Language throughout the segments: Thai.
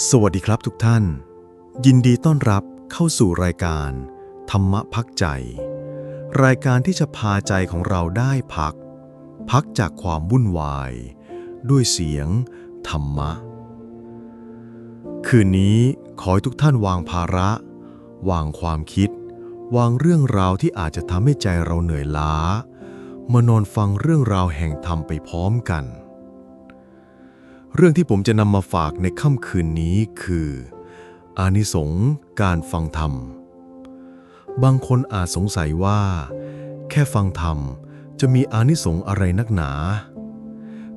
สวัสดีครับทุกท่าน ยินดีต้อนรับเข้าสู่รายการ ธรรมพักใจ รายการที่จะพาใจของเราได้พัก พักจากความวุ่นวาย ด้วยเสียง ธรรมะ คืนนี้ขอให้ทุกท่านวางภาระ วางความคิด วางเรื่องราวที่อาจจะทำให้ใจเราเหนื่อยล้ามานอนฟังเรื่องราวแห่งธรรมไปพร้อมกัน เรื่องที่ผมจะนำมาฝากในค่ำคืนนี้คือ อานิสงส์การฟังธรรม บางคนอาจสงสัยว่า แค่ฟังธรรมจะมีอานิสงส์อะไรนักหนา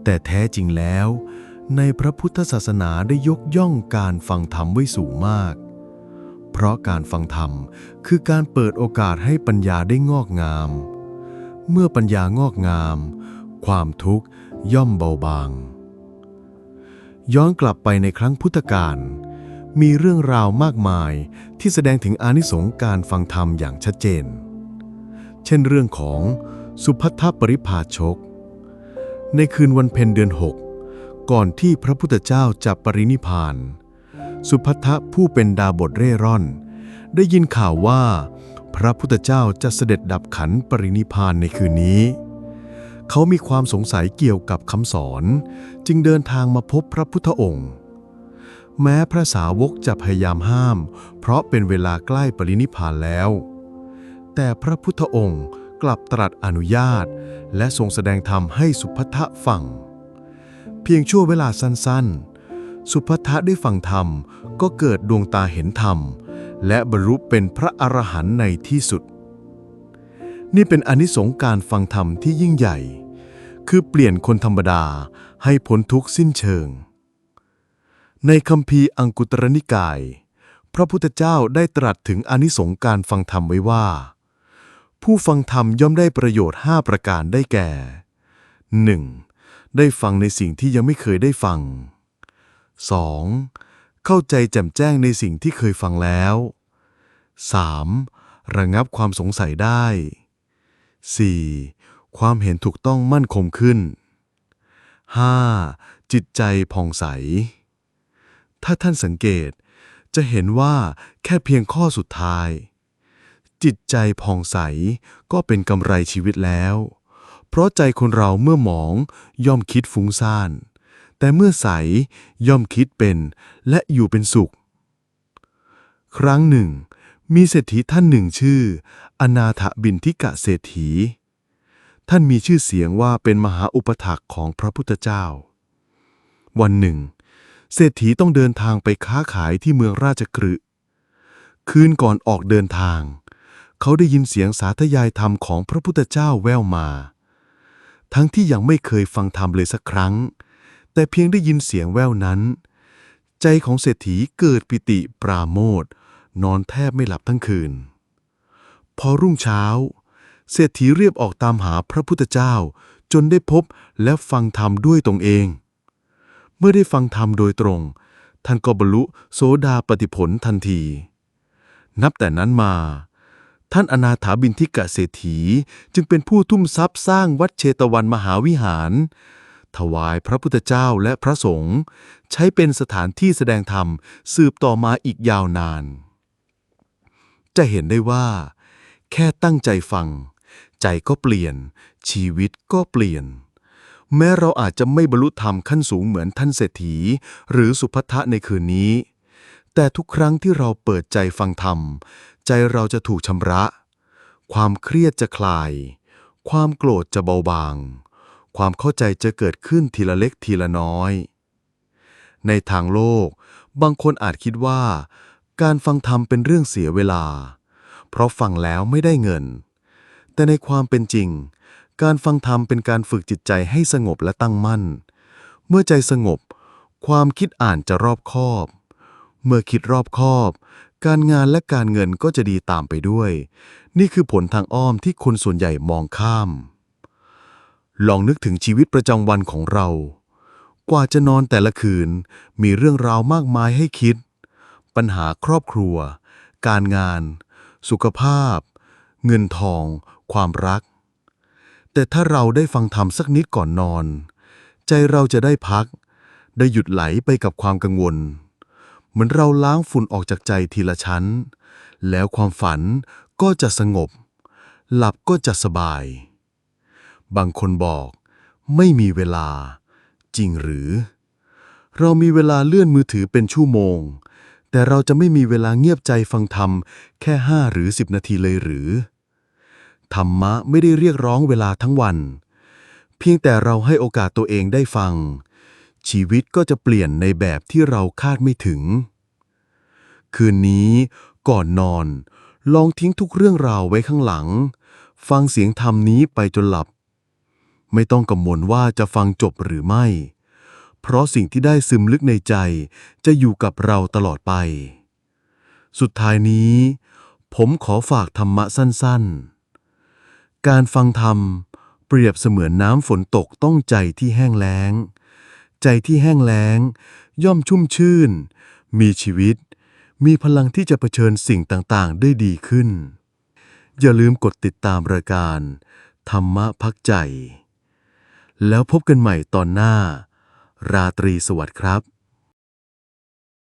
แต่แท้จริงแล้ว ในพระพุทธศาสนาได้ยกย่องการฟังธรรมไว้สูงมาก เพราะการฟังธรรมคือการเปิดโอกาสให้ปัญญาได้งอกงาม เมื่อปัญญางอกงาม ความทุกข์ย่อมเบาบาง ย้อนกลับไปในครั้งพุทธกาลมีเรื่องราวมากมายที่แสดงถึงอานิสงส์การฟังธรรมอย่างชัดเจน เช่นเรื่องของสุพัทธปริภาชก ในคืนวันเพ็ญเดือนหกก่อนที่พระพุทธเจ้าจะปรินิพาน สุพัทธผู้เป็นดาบทเร่ร่อน ได้ยินข่าวว่า พระพุทธเจ้าจะเสด็จดับขันปรินิพานในคืนนี้ เขามีความสงสัยเกี่ยวกับคำสอน จึงเดินทางมาพบพระพุทธองค์ แม้พระสาวกจะพยายามห้าม เพราะเป็นเวลาใกล้ปรินิพานแล้ว แต่พระพุทธองค์กลับตรัสอนุญาต และทรงแสดงธรรมให้สุภัททะฟัง เพียงชั่วเวลาสั้นๆ สุภัททะได้ฟังธรรมก็เกิดดวงตาเห็นธรรม และบรรลุเป็นพระอรหันต์ในที่สุด นี่เป็นอนิสงการฟังธรรมที่ยิ่งใหญ่ คือเปลี่ยนคนธรรมดาให้พ้นทุกข์สิ้นเชิง ในคัมภีอังกุตรนิกาย พระพุทธเจ้าได้ตรัสถึงอนิสงการฟังธรรมไว้ว่า ผู้ฟังธรรมย่อมได้ประโยชน์ 5 ประการได้แก่ 1. ได้ฟังในสิ่งที่ยังไม่เคยได้ฟัง 2. เข้าใจแจ่มแจ้งในสิ่งที่เคยฟังแล้ว 3. ระงับความสงสัยได้ 4. ความเห็นถูกต้องมั่นคงขึ้น 5. จิตใจผ่องใส ถ้าท่านสังเกต จะเห็นว่าแค่เพียงข้อสุดท้าย จิตใจผ่องใสก็เป็นกำไรชีวิตแล้ว เพราะใจคนเราเมื่อหมองย่อมคิดฟุ้งซ่าน แต่เมื่อใสย่อมคิดเป็นและอยู่เป็นสุข ครั้งหนึ่ง มีเศรษฐีท่านหนึ่งชื่อ อนาถบินทิกะเศรษฐี ท่านมีชื่อเสียงว่าเป็นมหาอุปถากของพระพุทธเจ้า วันหนึ่ง เศรษฐีต้องเดินทางไปค้าขายที่เมืองราชกฤคืนก่อนออกเดินทาง เขาได้ยินเสียงสาธยายธรรมของพระพุทธเจ้าแว่วมา ทั้งที่ยังไม่เคยฟังธรรมเลยสักครั้ง แต่เพียงได้ยินเสียงแว่วนั้น ใจของเศรษฐีเกิดปิติปราโมทย์ นอนแทบไม่หลับทั้งคืน พอรุ่งเช้า เศรษฐีเรียบออกตามหาพระพุทธเจ้า จนได้พบและฟังธรรมด้วยตนเอง เมื่อได้ฟังธรรมโดยตรง ท่านก็บรรลุโสดาปฏิผลทันที นับแต่นั้นมา ท่านอนาถาบินทิกะเศรษฐีจึงเป็นผู้ทุ่มทรัพย์สร้างวัดเชตวันมหาวิหารถวายพระพุทธเจ้าและพระสงฆ์ใช้เป็นสถานที่แสดงธรรมสืบต่อมาอีกยาวนาน จะเห็นได้ว่า แค่ตั้งใจฟัง ใจก็เปลี่ยน ชีวิตก็เปลี่ยน แม้เราอาจจะไม่บรรลุธรรมขั้นสูงเหมือนท่านเศรษฐี หรือสุภัทะในคืนนี้ แต่ทุกครั้งที่เราเปิดใจฟังธรรม ใจเราจะถูกชำระ ความเครียดจะคลาย ความโกรธจะเบาบาง ความเข้าใจจะเกิดขึ้นทีละเล็กทีละน้อย ในทางโลก บางคนอาจคิดว่า การฟังธรรมเป็นเรื่องเสียเวลา เพราะฟังแล้วไม่ได้เงิน แต่ในความเป็นจริง การฟังธรรมเป็นการฝึกจิตใจให้สงบและตั้งมั่น เมื่อใจสงบ ความคิดอ่านจะรอบคอบ เมื่อคิดรอบคอบ การงานและการเงินก็จะดีตามไปด้วย นี่คือผลทางอ้อมที่คนส่วนใหญ่มองข้าม ลองนึกถึงชีวิตประจำวันของเรา กว่าจะนอนแต่ละคืนมีเรื่องราวมากมายให้คิด ปัญหาครอบครัว การงาน สุขภาพ เงินทอง ความรัก แต่ถ้าเราได้ฟังธรรมสักนิดก่อนนอน ใจเราจะได้พัก ได้หยุดไหลไปกับความกังวล เหมือนเราล้างฝุ่นออกจากใจทีละชั้น แล้วความฝันก็จะสงบ หลับก็จะสบาย บางคนบอกไม่มีเวลา จริงหรือ เรามีเวลาเลื่อนมือถือเป็นชั่วโมง แต่เราจะไม่มีเวลาเงียบใจฟังธรรม แค่ห้าหรือสิบนาทีเลยหรือ ธรรมะไม่ได้เรียกร้องเวลาทั้งวัน เพียงแต่เราให้โอกาสตัวเองได้ฟัง ชีวิตก็จะเปลี่ยนในแบบที่เราคาดไม่ถึง คืนนี้ก่อนนอน ลองทิ้งทุกเรื่องราวไว้ข้างหลัง ฟังเสียงธรรมนี้ไปจนหลับ ไม่ต้องกังวลว่าจะฟังจบหรือไม่ เพราะสิ่งที่ได้ซึมลึกในใจ จะอยู่กับเราตลอดไป สุดท้ายนี้ ผมขอฝากธรรมะสั้นๆ การฟังธรรม เปรียบเสมือนน้ำฝนตกต้องใจที่แห้งแล้ง ใจที่แห้งแล้ง ย่อมชุ่มชื่น มีชีวิต มีพลังที่จะเผชิญสิ่งต่างๆ ได้ดีขึ้น อย่าลืมกดติดตามรายการ ธรรมะพักใจ แล้วพบกันใหม่ตอนหน้า ราตรีสวัสดิ์ครับ